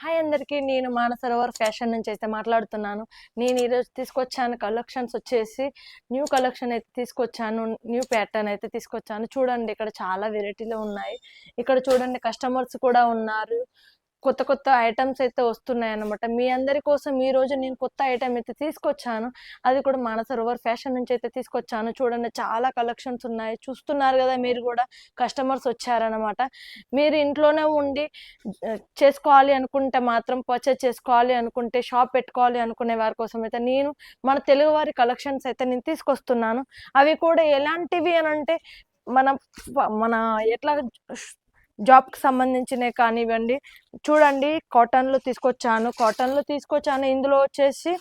Hi అందరికీ నేను Mansarovar fashion నుంచి అయితే మాట్లాడుతున్నాను. నేను ఈరోజు తీసుకొచ్చాను కలెక్షన్స్ వచ్చేసి న్యూ కలెక్షన్ అయితే తీసుకొచ్చాను న్యూ ప్యాటర్న్ అయితే తీసుకొచ్చాను. చూడండి ఇక్కడ చాలా వెరైటీలు ఉన్నాయి. ఇక్కడ చూడండి కస్టమర్స్ కూడా ఉన్నారు. కొత్త కొత్త ఐటమ్స్ అయితే వస్తున్నాయి అనమాట మీ అందరి కోసం ఈ రోజు నేను కొత్త ఐటమ్ అయితే తీసుకొచ్చాను. అది కూడా మానసరోవర్ ఫ్యాషన్ నుంచి అయితే తీసుకొచ్చాను. చూడండి చాలా కలెక్షన్స్ ఉన్నాయి. చూస్తున్నారు కదా మీరు కూడా కస్టమర్స్ వచ్చారనమాట మీరు ఇంట్లోనే ఉండి చేసుకోవాలి అనుకుంటే మాత్రం పర్చేజ్ చేసుకోవాలి అనుకుంటే షాప్ పెట్టుకోవాలి అనుకునే వారి కోసం అయితే నేను మన తెలుగువారి కలెక్షన్స్ అయితే నేను తీసుకొస్తున్నాను. అవి కూడా ఎలాంటివి అని అంటే మన మన ఎట్లా జాబ్కి సంబంధించినవి కానివ్వండి. చూడండి కాటన్లో తీసుకొచ్చాను. కాటన్లో తీసుకొచ్చాను. ఇందులో వచ్చేసి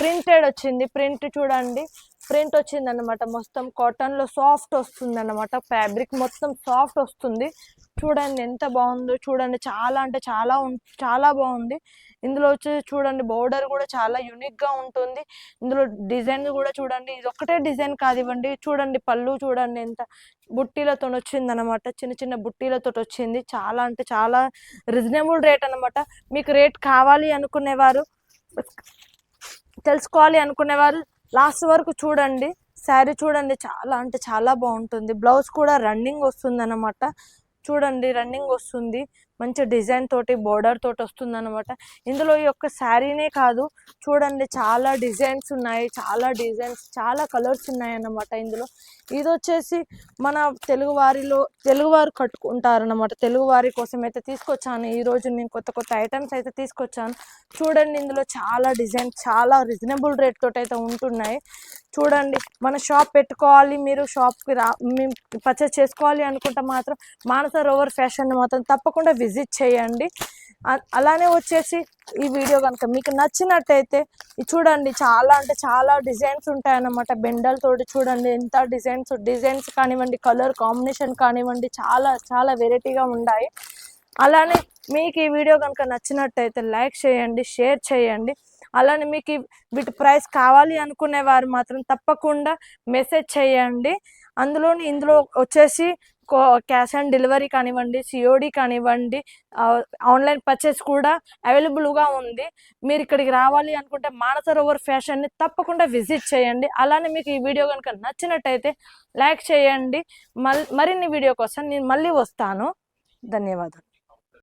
ప్రింటెడ్ వచ్చింది. ప్రింట్ చూడండి. ప్రింట్ వచ్చింది అన్నమాట మొత్తం కాటన్లో సాఫ్ట్ వస్తుంది అనమాట ఫ్యాబ్రిక్ మొత్తం సాఫ్ట్ వస్తుంది. చూడండి ఎంత బాగుందో చూడండి చాలా అంటే చాలా ఉం- చాలా బాగుంది. ఇందులో వచ్చి చూడండి బోర్డర్ కూడా చాలా యూనిక్గా ఉంటుంది. ఇందులో డిజైన్ కూడా చూడండి. ఇది ఒక్కటే డిజైన్ కాదివ్వండి. చూడండి పళ్ళు చూడండి ఎంత బుట్టీలతో వచ్చింది అనమాట చిన్న చిన్న బుట్టీలతో వచ్చింది. చాలా అంటే చాలా రీజనబుల్ రేట్ అన్నమాట. మీకు రేట్ కావాలి అనుకునేవారు తెలుసుకోవాలి అనుకునేవారు లాస్ట్ వరకు చూడండి శారీ చూడండి చాలా అంటే చాలా బాగుంటుంది. బ్లౌజ్ కూడా రన్నింగ్ వస్తుంది అనమాట చూడండి రన్నింగ్ వస్తుంది. మంచి డిజైన్ తోటి బోర్డర్ తోటి వస్తుంది అనమాట ఇందులో ఈ యొక్క శారీనే కాదు చూడండి చాలా డిజైన్స్ ఉన్నాయి చాలా డిజైన్స్ చాలా కలర్స్ ఉన్నాయి అన్నమాట ఇందులో. ఇది వచ్చేసి మన తెలుగువారిలో తెలుగువారు కట్టుకుంటారనమాట తెలుగువారి కట్టుకుంటారు కోసం అయితే తీసుకొచ్చాను. ఈ రోజు నేను కొత్త కొత్త ఐటమ్స్ అయితే తీసుకొచ్చాను. చూడండి ఇందులో చాలా డిజైన్ చాలా రీజనబుల్ రేట్ తోటి అయితే ఉంటున్నాయి. చూడండి మన షాప్ పెట్టుకోవాలి మీరు షాప్కి రా మేము పర్చేస్ చేసుకోవాలి అనుకుంటే మాత్రం మానస రోవర్ ఫ్యాషన్ మాత్రం తప్పకుండా విజిట్ చేయండి. అ- అలానే వచ్చేసి ఈ వీడియో కనుక మీకు నచ్చినట్టయితే చూడండి చాలా అంటే చాలా డిజైన్స్ ఉంటాయన్నమాట. బెండలతోటి చూడండి ఎంత డిజైన్స్ డిజైన్స్ కానివ్వండి కలర్ కాంబినేషన్ కానివ్వండి చాలా చాలా వెరైటీగా ఉన్నాయి అలానే మీకు ఈ వీడియో కనుక నచ్చినట్టయితే లైక్ చేయండి షేర్ చేయండి. అలానే మీకు వీటి ప్రైస్ కావాలి అనుకునే వారు మాత్రం తప్పకుండా మెసేజ్ చేయండి. అందులోని ఇందులో వచ్చేసి క్యాష్ ఆన్ డెలివరీ కానివ్వండి సిఓడి కానివ్వండి ఆన్లైన్ పర్చేస్ కూడా అవైలబుల్గా ఉంది. మీరు ఇక్కడికి రావాలి అనుకుంటే మానసరోవర్ ఫ్యాషన్ని తప్పకుండా విజిట్ చేయండి. అలానే మీకు ఈ వీడియో కనుక నచ్చినట్టయితే లైక్ చేయండి. మల్ మరిన్ని వీడియో కోసం నేను మళ్ళీ వస్తాను. ధన్యవాదాలు.